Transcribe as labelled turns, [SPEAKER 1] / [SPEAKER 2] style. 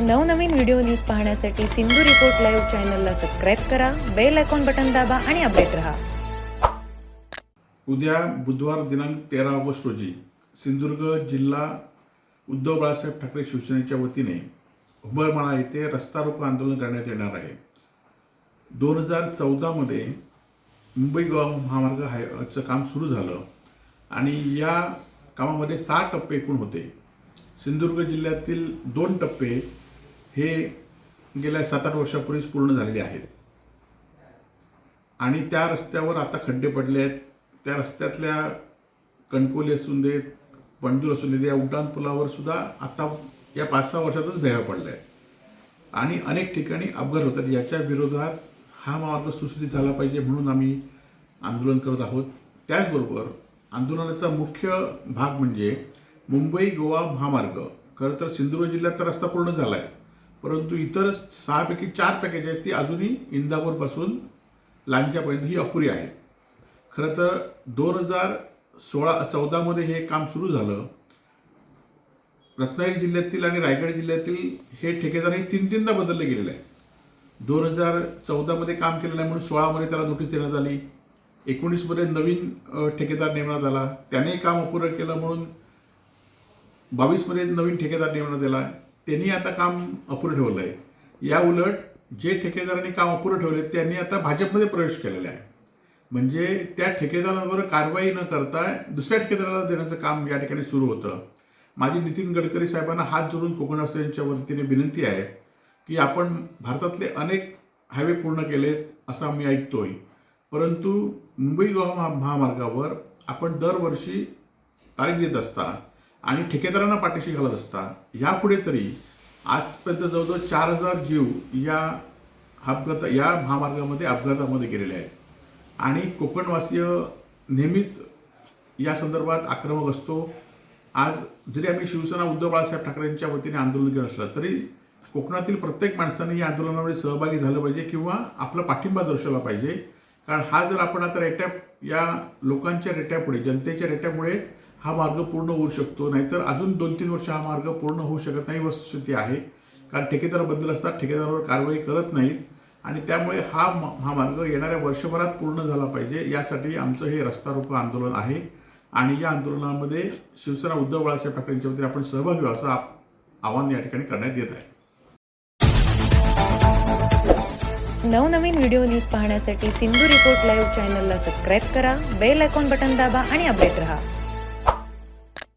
[SPEAKER 1] नवनवीन video news पाहण्यासाठी Sindhu report live चॅनलला सबस्क्राईब करा बेल आयकॉन बटन दाबा आणि अपडेट रहा.
[SPEAKER 2] उद्या बुधवार दिनांक तेरा ऑगस्ट रोजी सिंधुदुर्ग जिल्हा उद्धव बाळासाहेब ठाकरे शिवसेनेच्या वतीने उंबरमाळा येथे रस्ता रोको आंदोलन करण्यात येणार आहे. दोन हजार चौदामध्ये मुंबई गोवा महामार्ग हायचं काम सुरू झालं आणि या कामामध्ये सहा टप्पे एकूण होते. सिंधुदुर्ग जिल्ह्यातील दोन टप्पे हे गेल्या सात आठ वर्षापूर्वीच पूर्ण झालेले आहेत. आणि त्या रस्त्यावर आता खड्डे पडले आहेत. त्या रस्त्यातल्या कणकोली असून देत पंडूर असून देत या उड्डाण पुलावर सुद्धा आता या पाच सहा वर्षातच भेगा पडल्या आहेत. आणि अनेक ठिकाणी अपघात होतात. याच्या विरोधात हा मार्ग सुस्थित झाला पाहिजे म्हणून आम्ही आंदोलन करत आहोत. त्याचबरोबर आंदोलनाचा मुख्य भाग म्हणजे मुंबई गोवा महामार्ग. खरं तर सिंधुदुर्ग जिल्ह्यात तर रस्ता पूर्ण झाला आहे परंतु इतर सहापैकी चार पॅकेज आहेत ती अजूनही इंदापूरपासून लांच्यापर्यंत ही अपुरी आहे. खरं तर दोन हजार सोळा चौदामध्ये हे काम सुरू झालं. रत्नागिरी जिल्ह्यातील आणि रायगड जिल्ह्यातील हे ठेकेदार हे तीन तीनदा बदलले गेलेले आहेत. दोन हजार चौदामध्ये काम केलं नाही म्हणून सोळामध्ये त्याला नोटीस देण्यात आली. एकोणीसमध्ये नवीन ठेकेदार नेमण्यात आला. त्याने काम अपुरं केलं म्हणून बावीसमध्ये नवीन ठेकेदार नेमण्यात आला. त्यांनी आता काम अपुरं ठेवलं आहे या उलट जे ठेकेदारांनी काम अपुरं ठेवले त्यांनी आता भाजपमध्ये प्रवेश केलेला आहे. म्हणजे त्या ठेकेदारांवर कारवाई न करता दुसऱ्या ठेकेदाराला देण्याचं काम या ठिकाणी सुरू होतं. माझी नितीन गडकरी साहेबांना हात जोडून कोकणवासियांच्या वतीने विनंती आहे की आपण भारतातले अनेक हायवे पूर्ण केलेत असं आम्ही ऐकतोय. परंतु मुंबई गोवा महा महामार्गावर आपण दरवर्षी तारीख देत असता आणि ठेकेदारांना पाठीशी घालत असता यापुढे तरी आजपर्यंत जवळजवळ चार हजार जीव या अपघात या महामार्गामध्ये अपघातामध्ये गेलेले आहेत. आणि कोकणवासीय नेहमीच या संदर्भात आक्रमक असतो. आज जरी आम्ही शिवसेना उद्धव बाळासाहेब ठाकरेंच्या वतीने आंदोलन केलं असलं तरी कोकणातील प्रत्येक माणसाने या आंदोलनामध्ये सहभागी झालं पाहिजे किंवा आपला पाठिंबा दर्शवला पाहिजे. कारण हा जर आपण आता रेट्या या लोकांच्या रेट्यापुढे जनतेच्या रेट्यामुळे हा मार्ग पूर्ण होऊ शकतो. नाहीतर अजून दोन तीन वर्ष हा मार्ग पूर्ण होऊ शकत नाही वस्तुस्थिती आहे. कारण ठेकेदार बदल असतात ठेकेदारावर कारवाई करत नाहीत. आणि त्यामुळे हा हा मार्ग येणाऱ्या वर्षभरात पूर्ण झाला पाहिजे. यासाठी आमचं हे रस्ता रोको आंदोलन आहे. आणि या आंदोलनामध्ये शिवसेना उद्धव बाळासाहेब ठाकरेंच्या वतीने आपण सहभागी व्हा असं आवाहन या ठिकाणी करण्यात येत आहे.
[SPEAKER 1] नवनवीन व्हिडिओ न्यूज पाहण्यासाठी सिंधू रिपोर्ट लाईव्ह चॅनलला सबस्क्राईब करा बेल आयकॉन बटन दाबा आणि अपडेट रहा.